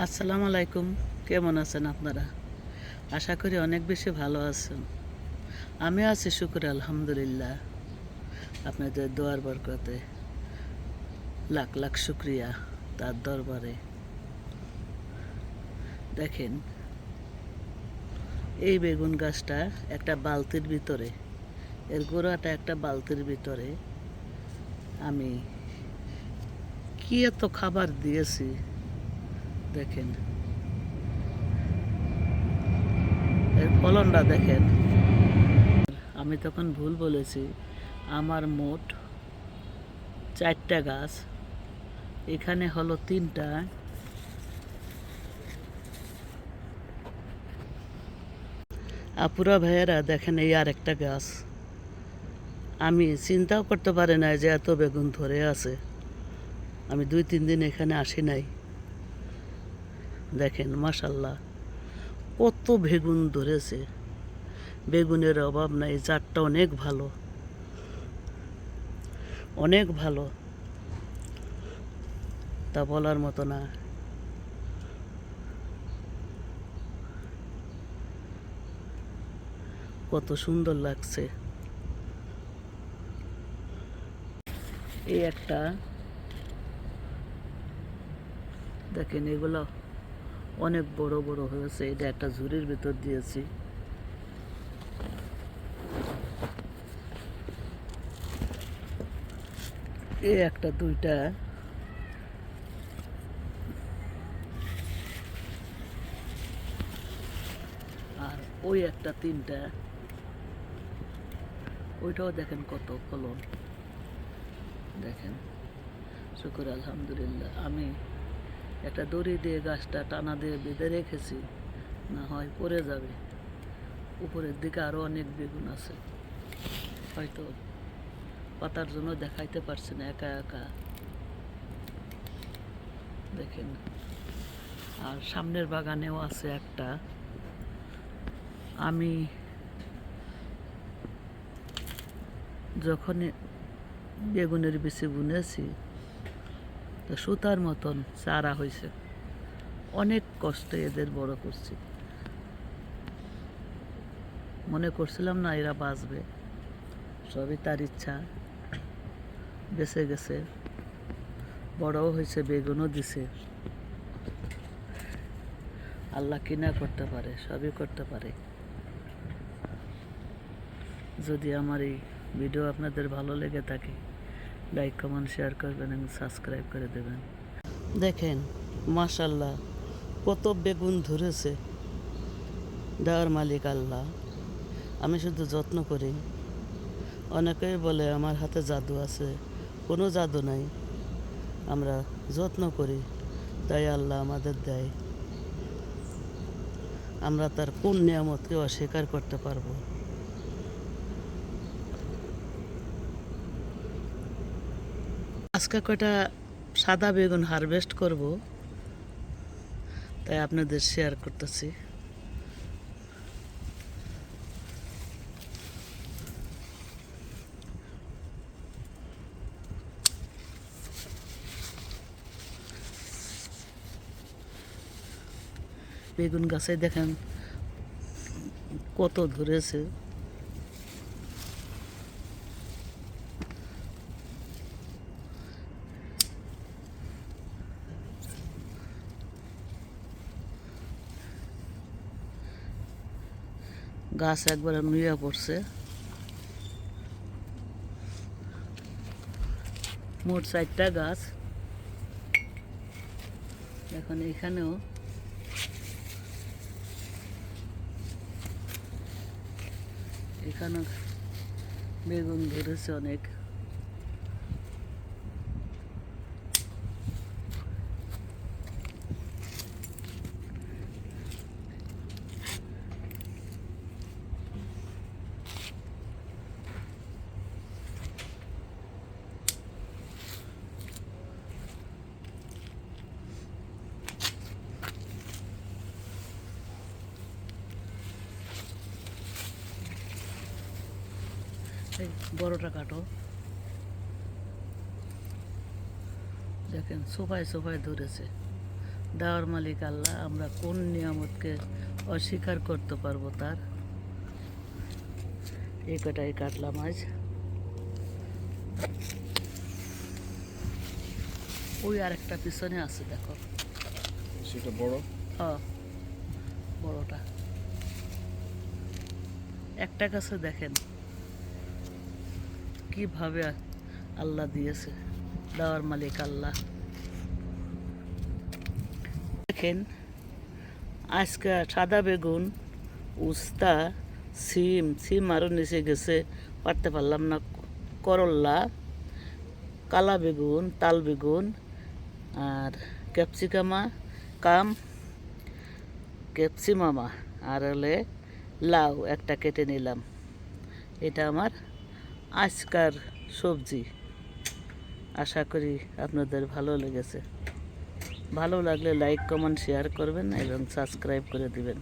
আসসালামু আলাইকুম। কেমন আছেন আপনারা? আশা করি অনেক বেশি ভালো আছেন। আমি আছি, শুক্র, আলহামদুলিল্লাহ। আপনাদের দোয়ার বরকতে। লাখ লাখ শুক্রিয়া তার দরবারে। দেখেন, এই বেগুন গাছটা একটা বালতির ভিতরে, এর গোড়াটা একটা বালতির ভিতরে আমি কি এত খাবার দিয়েছি? দেখেন। এর ফলনটা দেখেন। আমি তখন ভুল বলেছি, আমার মোট চারটা গাছ, এখানে হলো তিনটা। আপুরা ভাইয়েরা, দেখেন এই আর একটা গাছ। আমি চিন্তাও করতে পারি না যে এত বেগুন ধরে আছে। আমি দুই, তিন দিন এখানে আসি নাই। দেখেন মাশাল্লাহ কত বেগুন ধরেছে। বেগুনের অভাব নাই, জাতটা অনেক ভালো। অনেক ভালো। তা বলার মতো না। কত সুন্দর লাগছে। এই একটা, দেখেন এগুলো। অনেক বড় বড় হয়েছে, এটা একটা ঝুড়ির ভিতর দিয়েছি। এই একটা, দুইটা। আর ওই একটা, তিনটা। ওইটাও দেখেন কত ফলন দেখেন। শুকুর আলহামদুলিল্লাহ, আমি একটা দড়ি দিয়ে গাছটা টানা দিয়ে বেঁধে রেখেছি, না হয় পড়ে যাবে। উপরের দিকে আরও অনেক বেগুন আছে। হয়তো পাতার জন্য দেখাইতে পারছি না, একা একা। দেখেন, আর সামনের বাগানেও আছে একটা। আমি যখন বেগুনের বেশি বুনেছি তো সুতার মতন চারা হয়েছে। অনেক কষ্টে এদের বড় করছি। মনে করছিলাম না এরা বাঁচবে। সবই তার ইচ্ছা। বেঁচে গেছে। বড়ও হয়েছে, বেগুনও দিছে। আল্লাহ কিনা করতে পারে, সবই করতে পারে। যদি আমার এই ভিডিও আপনাদের ভালো লেগে থাকে লাইক কমেন্ট শেয়ার করবেন এবং সাবস্ক্রাইব করে দেবেন। দেখেন মাশাল্লাহ কত বেগুন ধরেছে। দেওয়ার মালিক আল্লাহ, আমি শুধু যত্ন করি। অনেকেই বলে, আমার হাতে জাদু আছে, কোনো জাদু নাই। আমরা যত্ন করি, তাই আল্লাহ আমাদের দেয়। আমরা তার কোন নিয়ামতকে অস্বীকার করতে পারব। আজকে কয়টা সাদা বেগুন হারভেস্ট করব, তাই আপনাদের শেয়ার করতেছি। বেগুন গাছে দেখেন কত ধরেছে। গাছ একবারে নুয়ে পড়ছে। মোট চারটা গাছ। এখন এখানেও এখানেও বেগুন ধরেছে অনেক। এই বড়টা কাটো। দেখেন সোফায় সোফায় ধরেছে। দেওয়ার মালিক আল্লাহ আমরা কোন নিয়ামতকে অস্বীকার করতে পারব তার? এই কটাই কাটলাম আজ। ওই আরেকটা পিছনে আছে দেখো। সেটা বড়? হ্যাঁ বড়টা। একটা কাছে দেখেন কীভাবে আল্লাহ দিয়েছে? দেওয়ার মালিক আল্লাহ। দেখেন, আজকে সাদা বেগুন, উস্তা, সিম সিম আরও নিচে গেছে, পারতে পারলাম না। করল্লা কালা বেগুন, তাল বেগুন, আর ক্যাপসিকামা, কাম, ক্যাপসিমামা, আর হলে লাউ একটা কেটে নিলাম। এটা আমার আজকার সবজি। আশা করি আপনাদের ভালো লেগেছে। ভালো লাগলে লাইক কমেন্ট শেয়ার করবেন এবং সাবস্ক্রাইব করে দিবেন।